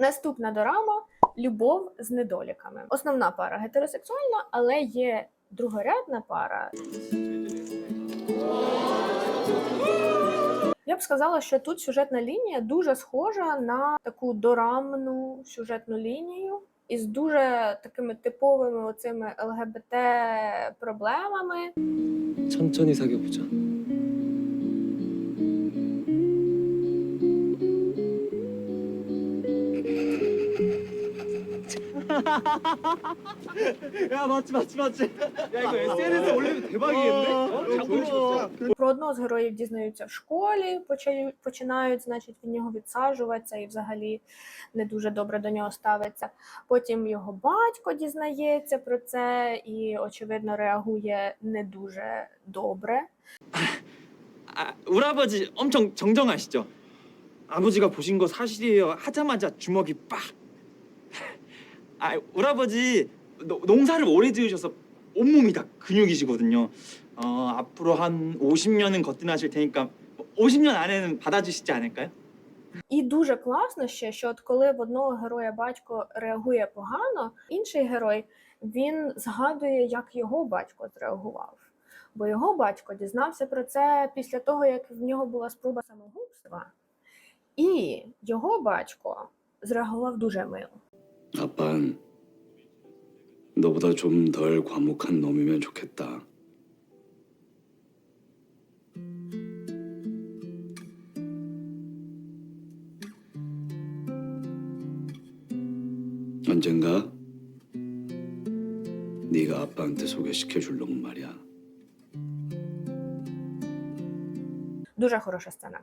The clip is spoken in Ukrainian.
Наступна дорама любов з недоліками. Основна пара гетеросексуальна, але є другорядна пара. Я б сказала, що тут сюжетна лінія дуже схожа на таку дорамну сюжетну лінію із дуже такими типовими оцими ЛГБТ проблемами. 천천히 사귀어보자. 야 맞지 맞지 맞지. 야 이거 SNS에 올리면 대박이겠는데? 어? 장군이었어. Про одного з героїв дізнаються в школі, почають- починають, значить, від нього відсаджуватися і взагалі не дуже добре до нього ставиться. Потім його батько дізнається про це і, очевидно, реагує не дуже добре. 아, 우리 아버지 엄청 정정하시죠? 아버지가 보신 거 사실이에요. 하자마자 주먹이 빡. 아, 우리 아버지 노- 농사를 오래 지으셔서 온몸이 다 근육이시거든요. 어, 앞으로 한 50년은 거뜬하실 테니까 50년 안에는 받아주시지 않을까요? І дуже класно ще, що от коли в одного героя батько реагує погано, інший герой він згадує, як його батько зреагував. Бо його батько дізнався про це після того, як в нього була спроба самогубства. І його батько зреагував дуже мило. 아빤 너보다 좀 덜 과묵한 놈이면 좋겠다. 언젠가 네가 아빠한테 소개시켜 줄 놈은 말이야. Дуже хороша сцена.